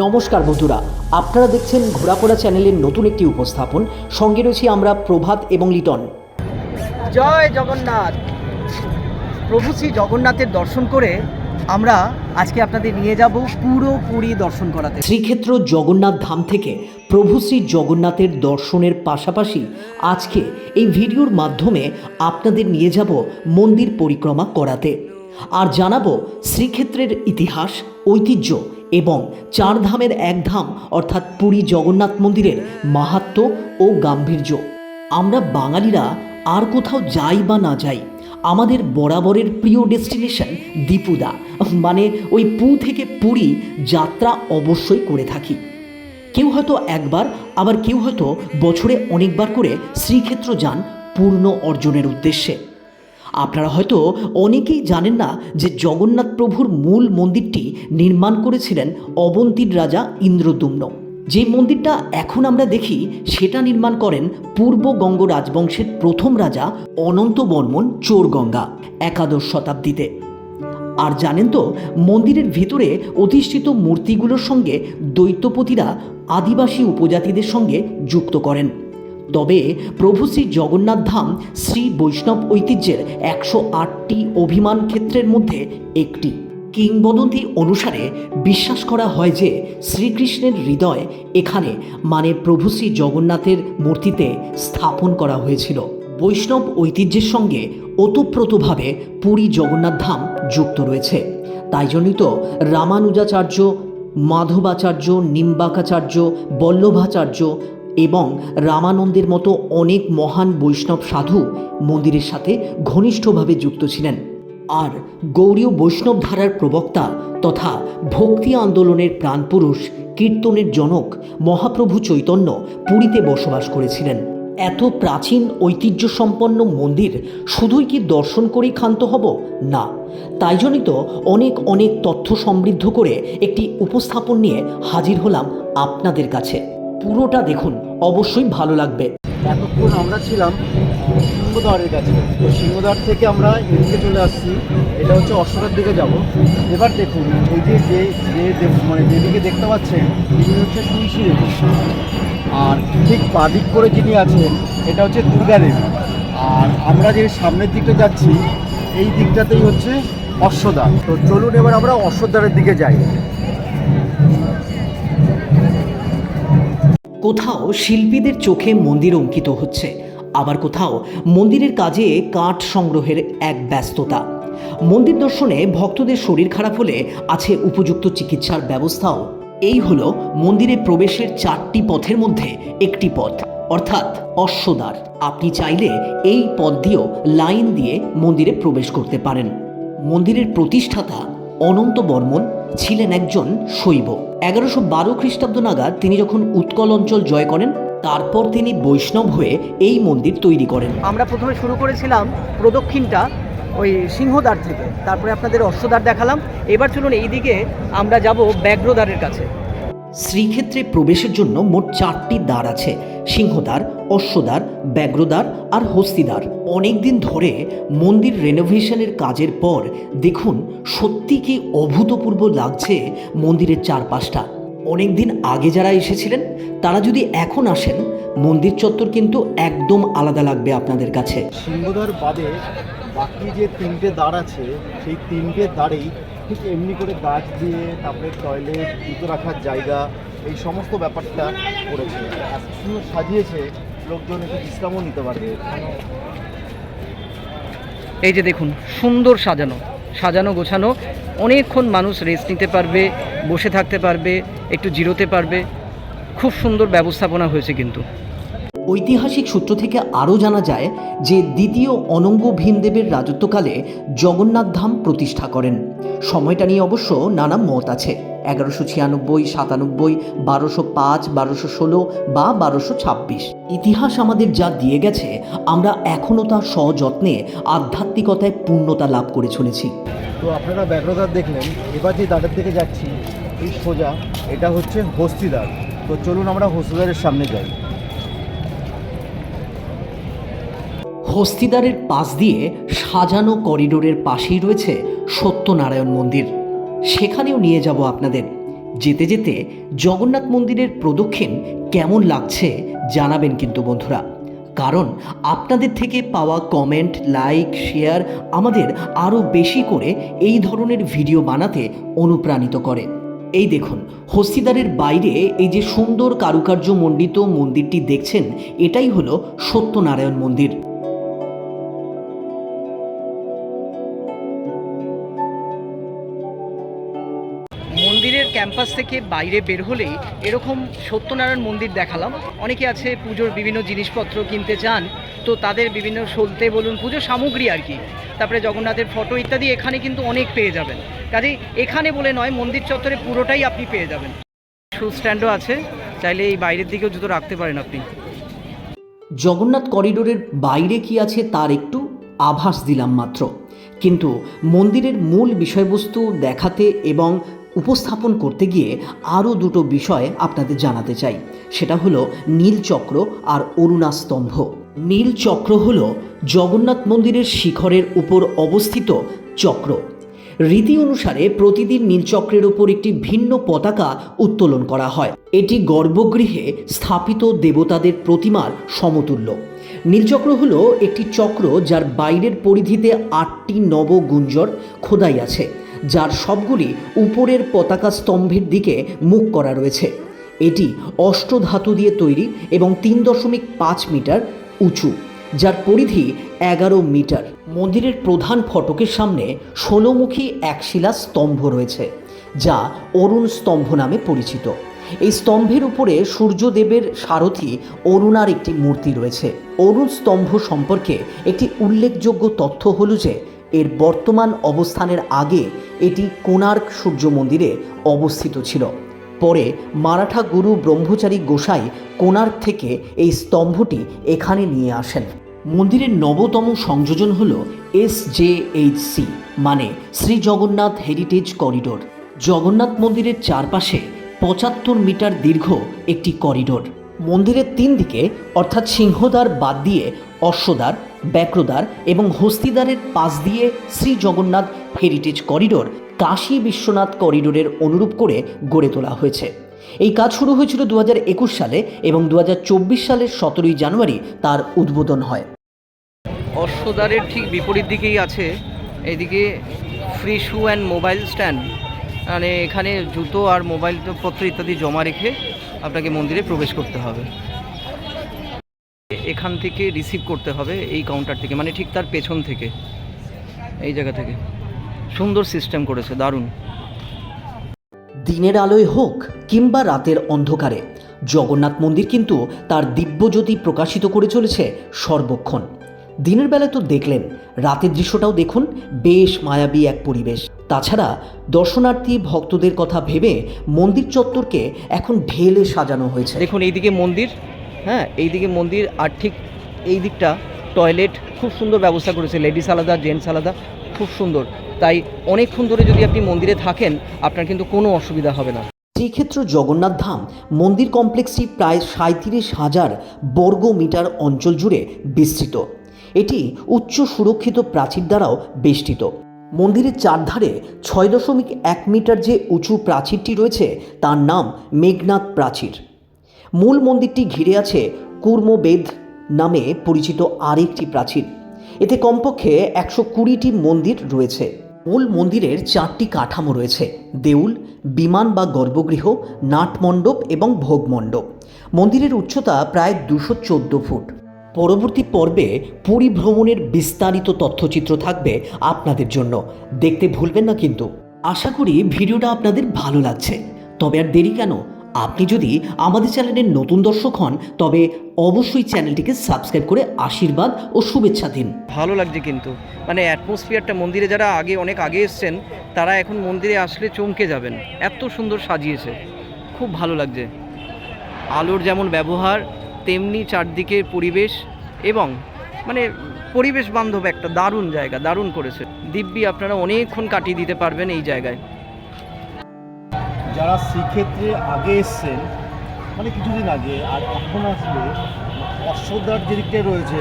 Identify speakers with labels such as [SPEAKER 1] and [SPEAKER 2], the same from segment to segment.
[SPEAKER 1] নমস্কার বন্ধুরা আপনারা দেখছেন ঘোরাফোরা চ্যানেলের নতুন একটি উপস্থাপন। সঙ্গে রয়েছি আমরা প্রভাত এবং লিটন।
[SPEAKER 2] জয় জগন্নাথ। প্রভু শ্রী জগন্নাথের দর্শন করে আমরা আজকে আপনাদের নিয়ে যাব পুরো পুরী দর্শন করাতে।
[SPEAKER 1] শ্রীক্ষেত্র জগন্নাথ ধাম থেকে প্রভু শ্রী জগন্নাথের দর্শনের পাশাপাশি আজকে এই ভিডিওর মাধ্যমে আপনাদের নিয়ে যাব মন্দির পরিক্রমা করাতে। আর জানাব শ্রীক্ষেত্রের ইতিহাস ঐতিহ্য এবং চার ধামের এক ধাম, অর্থাৎ পুরী জগন্নাথ মন্দিরের মাহাত্ম্য ও গাম্ভীর্য। আমরা বাঙালিরা আর কোথাও যাই বা না যাই, আমাদের বরাবরের প্রিয় ডেস্টিনেশন দীপুদা মানে ওই পু থেকে পুরী যাত্রা অবশ্যই করে থাকি। কেউ হয়তো একবার, আবার কেউ হয়তো বছরে অনেকবার করে শ্রীক্ষেত্র যান পূর্ণ অর্জনের উদ্দেশ্যে। আপনারা হয়তো অনেকেই জানেন না যে জগন্নাথ প্রভুর মূল মন্দিরটি নির্মাণ করেছিলেন অবন্তীর রাজা ইন্দ্রদুম্ন। যে মন্দিরটা এখন আমরা দেখি, সেটা নির্মাণ করেন পূর্ব গঙ্গ রাজবংশের প্রথম রাজা অনন্ত বর্মন চোরগঙ্গা একাদশ শতাব্দীতে। আর জানেন তো, মন্দিরের ভিতরে অধিষ্ঠিত মূর্তিগুলোর সঙ্গে দৈত্যপতিরা আদিবাসী উপজাতিদের সঙ্গে যুক্ত করেন। তবে প্রভু শ্রী জগন্নাথ ধাম শ্রী বৈষ্ণব ঐতিহ্যের একশো আটটি অভিমান ক্ষেত্রের মধ্যে একটি। কিংবদন্তি অনুসারে বিশ্বাস করা হয় যে শ্রীকৃষ্ণের হৃদয় এখানে মানে প্রভু শ্রী জগন্নাথের মূর্তিতে স্থাপন করা হয়েছিল। বৈষ্ণব ঐতিহ্যের সঙ্গে ওতপ্রোতভাবে পুরী জগন্নাথ ধাম যুক্ত রয়েছে। তাই জন্যই তো রামানুজাচার্য, মাধবাচার্য, নিম্বাকাচার্য, বল্লভাচার্য এবং রামানন্দের মতো অনেক মহান বৈষ্ণব সাধু মন্দিরের সাথে ঘনিষ্ঠভাবে যুক্ত ছিলেন। আর গৌরীয় বৈষ্ণব ধারার প্রবক্তা তথা ভক্তি আন্দোলনের প্রাণপুরুষ, কীর্তনের জনক মহাপ্রভু চৈতন্য পুরীতে বসবাস করেছিলেন। এত প্রাচীন ঐতিহ্য সম্পন্ন মন্দির শুধুই কি দর্শন করেই ক্ষান্ত হব? না। তাই জন্যই তো অনেক অনেক তথ্য সমৃদ্ধ করে একটি উপস্থাপন নিয়ে হাজির হলাম আপনাদের কাছে। পুরোটা দেখুন, অবশ্যই ভালো লাগবে।
[SPEAKER 3] এতক্ষণ আমরা ছিলাম সিংহদ্বারের কাছে। তো সিংহদ্বার থেকে আমরা এদিকে চলে আসছি। এটা হচ্ছে অশ্বরের দিকে যাব। এবার দেখুন, এই যে যে যে মানে যেদিকে দেখতে পাচ্ছেন, তিনি হচ্ছে তুলসী দেবী। আর ঠিক বাদিক করে যিনি আছেন, এটা হচ্ছে দুর্গা দেবী। আর আমরা যে সামনের দিকটা যাচ্ছি, এই দিকটাতেই হচ্ছে অশ্বদ্বার। তো চলুন এবার আমরা অশ্বদ্বারের দিকে যাই।
[SPEAKER 1] কোথাও শিল্পীদের চোখে মন্দির অঙ্কিত হচ্ছে। আবার কোথাও মন্দিরের কাজে কাঠ সংগ্রহের এক ব্যস্ততা। মন্দির দর্শনে ভক্তদের শরীর খারাপ হলে আছে উপযুক্ত চিকিৎসার ব্যবস্থাও। এই হলো মন্দিরে প্রবেশের চারটি পথের মধ্যে একটি পথ, অর্থাৎ অশ্বদ্বার। আপনি চাইলে এই পথ দিয়েও লাইন দিয়ে মন্দিরে প্রবেশ করতে পারেন। মন্দিরের প্রতিষ্ঠাতা অনন্ত বর্মন ছিলেন একজন শৈব। এগারোশো বারো খ্রিস্টাব্দ নাগাদ তিনি যখন উৎকল অঞ্চল জয় করেন তারপর তিনি বৈষ্ণব হয়ে এই মন্দির তৈরি করেন।
[SPEAKER 2] আমরা প্রথমে শুরু করেছিলাম প্রদক্ষিণটা ওই সিংহদ্বার থেকে। তারপরে আপনাদের অশ্বদ্বার দেখালাম। এবার চলুন এইদিকে আমরা যাব ব্যাঘ্রদ্বারের কাছে।
[SPEAKER 1] শ্রীক্ষেত্রে প্রবেশের জন্য মোট চারটি দ্বার আছে। সিংহদ্বার অশ্বদ্বার, ব্যাঘ্রদ্বার আর হস্তিদ্বার। অনেকদিন ধরে মন্দির রেনোভেশনের কাজের পর দেখুন সত্যি কি অভূতপূর্ব লাগছে মন্দিরের চারপাশটা। অনেকদিন আগে যারা এসেছিলেন, তারা যদি এখন আসেন, মন্দির চত্বর কিন্তু একদম আলাদা লাগবে আপনাদের কাছে।
[SPEAKER 3] সিংহদ্বার বাদে বাকি যে তিনটে দ্বার আছে, সেই তিনটে দ্বারেই ঠিক এমনি করে গাছ দিয়ে, তারপরে টয়লেট জুতো রাখার জায়গা, এই সমস্ত ব্যাপারটা করেছে। সাজিয়েছে লোকজন একটু বিশ্রামও নিতে পারবে।
[SPEAKER 2] এই যে দেখুন, সুন্দর সাজানো সাজানো গোছানো, অনেকক্ষণ মানুষ রেস্ট নিতে পারবে, বসে থাকতে পারবে, একটু জিরোতে পারবে। খুব সুন্দর ব্যবস্থাপনা হয়েছে কিন্তু।
[SPEAKER 1] ঐতিহাসিক সূত্র থেকে আরও জানা যায় যে দ্বিতীয় অনঙ্গ ভীমদেবের রাজত্বকালে জগন্নাথ ধাম প্রতিষ্ঠা করেন। সময়টা নিয়ে অবশ্য নানা মত আছে। এগারোশো ছিয়ানব্বই, সাতানব্বই, বারোশো পাঁচ, বারোশো ষোলো বা বারোশো ছাব্বিশ। ইতিহাস আমাদের যা দিয়ে গেছে, আমরা এখনও তার সযত্নে আধ্যাত্মিকতায় পূর্ণতা লাভ করে চলেছি।
[SPEAKER 3] তো আপনারা ব্যাঘ্রদ্বার দেখলেন, এবার যে দ্বারের দিকে যাচ্ছি, এই সোজা, এটা হচ্ছে হস্তিদার তো চলুন আমরা হস্তিদ্বারের সামনে যাই।
[SPEAKER 1] হস্তিদারের পাশ দিয়ে সাজানো করিডোরের পাশেই রয়েছে সত্যনারায়ণ মন্দির। সেখানেও নিয়ে যাব আপনাদের। যেতে যেতে জগন্নাথ মন্দিরের প্রদক্ষিণ কেমন লাগছে জানাবেন কিন্তু বন্ধুরা। কারণ আপনাদের থেকে পাওয়া কমেন্ট লাইক শেয়ার আমাদের আরও বেশি করে এই ধরনের ভিডিও বানাতে অনুপ্রাণিত করে। এই দেখুন, হস্তিদারের বাইরে এই যে সুন্দর কারুকার্য মণ্ডিত মন্দিরটি দেখছেন, এটাই হলো সত্যনারায়ণ মন্দির।
[SPEAKER 2] ক্যাম্পাস থেকে বাইরে বের হলেই এরকম সত্যনারায়ণ মন্দির দেখালাম। অনেকে আছে পুজোর বিভিন্ন জিনিসপত্র কিনতে চান, তো তাদের বিভিন্ন সলতে বলুন, পুজো সামগ্রী আর কি। তারপরে জগন্নাথের ফটো ইত্যাদি এখানে কিন্তু অনেক পেয়ে যাবেন। কাজেই এখানে বলে নয়, মন্দির চত্বরে পুরোটাই আপনি পেয়ে যাবেন। শু স্ট্যান্ডও আছে, চাইলে এই বাইরের দিকেও জুতো রাখতে পারেন আপনি।
[SPEAKER 1] জগন্নাথ করিডোরের বাইরে কি আছে তার একটু আভাস দিলাম মাত্র। কিন্তু মন্দিরের মূল বিষয়বস্তু দেখাতে এবং উপস্থাপন করতে গিয়ে আরও দুটো বিষয় আপনাদের জানাতে চাই। সেটা হলো নীলচক্র আর অরুণা স্তম্ভ। নীলচক্র হল জগন্নাথ মন্দিরের শিখরের উপর অবস্থিত চক্র। রীতি অনুসারে প্রতিদিন নীলচক্রের উপর একটি ভিন্ন পতাকা উত্তোলন করা হয়। এটি গর্ভগৃহে স্থাপিত দেবতাদের প্রতিমার সমতুল্য। নীলচক্র হলো একটি চক্র যার বাইরের পরিধিতে আটটি নবগুঞ্জর খোদাই আছে। যার সবগুলি উপরের পতাকা স্তম্ভের দিকে মুখ করা রয়েছে। এটি অষ্টধাতু দিয়ে তৈরি এবং তিন দশমিক পাঁচ মিটার উঁচু, যার পরিধি এগারো মিটার। মন্দিরের প্রধান ফটকের সামনে ষোলোমুখী একশিলা স্তম্ভ রয়েছে, যা অরুণ স্তম্ভ নামে পরিচিত। এই স্তম্ভের উপরে সূর্যদেবের সারথি অরুণার একটি মূর্তি রয়েছে। অরুণ স্তম্ভ সম্পর্কে একটি উল্লেখযোগ্য তথ্য হল যে এর বর্তমান অবস্থানের আগে এটি কোণার্ক সূর্য মন্দিরে অবস্থিত ছিল। পরে মারাঠা গুরু ব্রহ্মচারী গোসাই কোণার্ক থেকে এই স্তম্ভটি এখানে নিয়ে আসেন। মন্দিরের নবতম সংযোজন হল এস জে এইচ সি মানে শ্রী জগন্নাথ হেরিটেজ করিডোর। জগন্নাথ মন্দিরের চারপাশে পঁচাত্তর মিটার দীর্ঘ একটি করিডোর। মন্দিরের তিন দিকে অর্থাৎ সিংহদ্বার বাদ দিয়ে অশ্বদ্বার ব্যাক্রদ্বার এবং হস্তিদ্বারের পাশ দিয়ে শ্রী জগন্নাথ হেরিটেজ করিডোর, কাশী বিশ্বনাথ করিডোরের অনুরূপ করে গড়ে তোলা হয়েছে। এই কাজ শুরু হয়েছিল দু হাজার একুশ সালে এবং দু হাজার চব্বিশ সালের সতেরোই জানুয়ারি তার উদ্বোধন হয়।
[SPEAKER 2] অশ্বদ্বারের ঠিক বিপরীত দিকেই আছে এদিকে free shoe and mobile stand মানে এখানে জুতো আর মোবাইল পত্র ইত্যাদি জমা রেখে আপনাকে মন্দিরে প্রবেশ করতে হবে। এখান থেকে রিসিভ করতে হবে এই কাউন্টার থেকে মানে ঠিক তার পেছন থেকে এই জায়গা থেকে। সুন্দর সিস্টেম করেছে দারুণ।
[SPEAKER 1] দিনের আলোয় হোক কিংবা রাতের অন্ধকারে জগন্নাথ মন্দির কিন্তু তার দিব্যজ্যোতি প্রকাশিত করে চলেছে সর্বক্ষণ। দিনের বেলা তো দেখলেন রাতের দৃশ্যটাও দেখুন বেশ মায়াবী এক পরিবেশ। তাছাড়া দর্শনার্থী ভক্তদের কথা ভেবে মন্দির চত্বরকে এখন ঢেলে সাজানো হয়েছে।
[SPEAKER 2] দেখুন এইদিকে মন্দির হ্যাঁ এইদিকে মন্দির আর ঠিক এই দিকটা টয়লেট খুব সুন্দর ব্যবস্থা করেছে লেডিস আলাদা জেন্টস আলাদা, খুব সুন্দর। তাই অনেকক্ষণ ধরে যদি আপনি মন্দিরে থাকেন, আপনার কিন্তু কোনো অসুবিধা হবে না।
[SPEAKER 1] শ্রীক্ষেত্র জগন্নাথ ধাম, মন্দির কমপ্লেক্সটি প্রায় সাঁত্রিশ হাজার বর্গ মিটার অঞ্চল জুড়ে বিস্তৃত। এটি উচ্চ সুরক্ষিত প্রাচীর দ্বারাও বেষ্টিত। মন্দিরের চারধারে ছয় দশমিক এক মিটার যে উঁচু প্রাচীরটি রয়েছে, তার নাম মেঘনাথ প্রাচীর। মূল মন্দিরটি ঘিরে আছে কুর্মবেদ নামে পরিচিত আরেকটি প্রাচীর। এতে কমপক্ষে একশো কুড়িটি মন্দির রয়েছে। মূল মন্দিরের চারটি কাঠামো রয়েছে। দেউল, বিমান বা গর্ভগৃহ, নাটমণ্ডপ এবং ভোগমণ্ডপ। মন্দিরের উচ্চতা প্রায় দুশো চোদ্দ ফুট। পরবর্তী পর্বে পুরী ভ্রমণের বিস্তারিত তথ্যচিত্র থাকবে আপনাদের জন্য। দেখতে ভুলবেন না কিন্তু। আশা করি ভিডিওটা আপনাদের ভালো লাগছে। তবে আর দেরি কেন? আপনি যদি আমাদের চ্যানেলের নতুন দর্শক হন, তবে অবশ্যই চ্যানেলটিকে সাবস্ক্রাইব করে আশীর্বাদ ও শুভেচ্ছা দিন।
[SPEAKER 2] ভালো লাগছে কিন্তু। মানে অ্যাটমসফিয়ারটা মন্দিরে যারা আগে, অনেক আগে এসছেন, তারা এখন মন্দিরে আসলে চমকে যাবেন। এত সুন্দর সাজিয়েছে। খুব ভালো লাগছে। আলোর যেমন ব্যবহার, তেমনি চারদিকের পরিবেশ এবং মানে পরিবেশ বান্ধব একটা দারুণ জায়গা, দারুণ করেছে। দিব্যি, আপনারা অনেকক্ষণ কাটিয়ে দিতে পারবেন এই জায়গায়।
[SPEAKER 3] যারা শ্রীক্ষেত্রে আগে এসছেন মানে কিছুদিন আগে, আর এখন আসলে অশ্বদ্বার যে দিকটায় রয়েছে,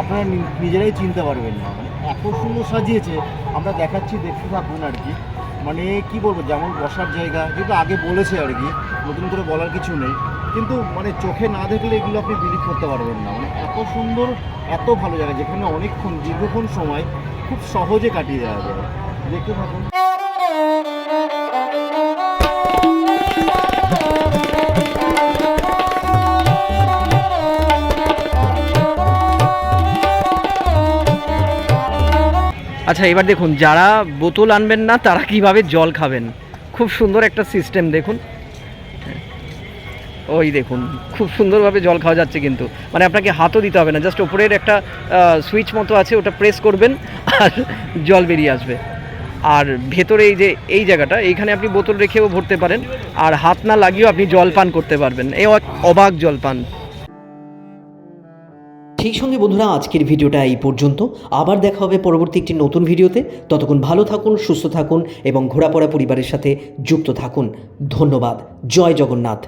[SPEAKER 3] আপনারা নিজেরাই চিনতে পারবেন না। মানে এত সুন্দর সাজিয়েছে, আমরা দেখাচ্ছি, দেখতে থাকুন আর কি। মানে কি বলব, যেমন বসার জায়গা যেটা আগে বলেছে আর কি, নতুন করে বলার কিছু নেই। কিন্তু মানে চোখে না দেখলে এগুলো আপনি বিলিভ করতে পারবেন না। মানে এত সুন্দর, এত ভালো জায়গা, যেখানে অনেকক্ষণ, দীর্ঘক্ষণ সময় খুব সহজে কাটিয়ে দেওয়া যায়। দেখতে থাকুন।
[SPEAKER 2] আচ্ছা এবার দেখুন, যারা বোতল আনবেন না, তারা কীভাবে জল খাবেন? খুব সুন্দর একটা সিস্টেম দেখুন। ওই দেখুন, খুব সুন্দরভাবে জল খাওয়া যাচ্ছে কিন্তু। মানে আপনাকে হাতও দিতে হবে না জাস্ট ওপরের একটা সুইচ মতো আছে, ওটা প্রেস করবেন, আর জল বেরিয়ে আসবে। আর ভেতরে এই যে, এই জায়গাটা, এইখানে আপনি বোতল রেখেও ভরতে পারেন, আর হাত না লাগিয়েও আপনি জল পান করতে পারবেন। এক অবাক জল পান।
[SPEAKER 1] ঠিক সঙ্গে বন্ধুরা, আজকের ভিডিওটা এই পর্যন্ত। আবার দেখা হবে পরবর্তী একটি নতুন ভিডিওতে। ততক্ষণ ভালো থাকুন, সুস্থ থাকুন এবং ঘোরাপড়া পরিবারের সাথে যুক্ত থাকুন। ধন্যবাদ। জয় জগন্নাথ।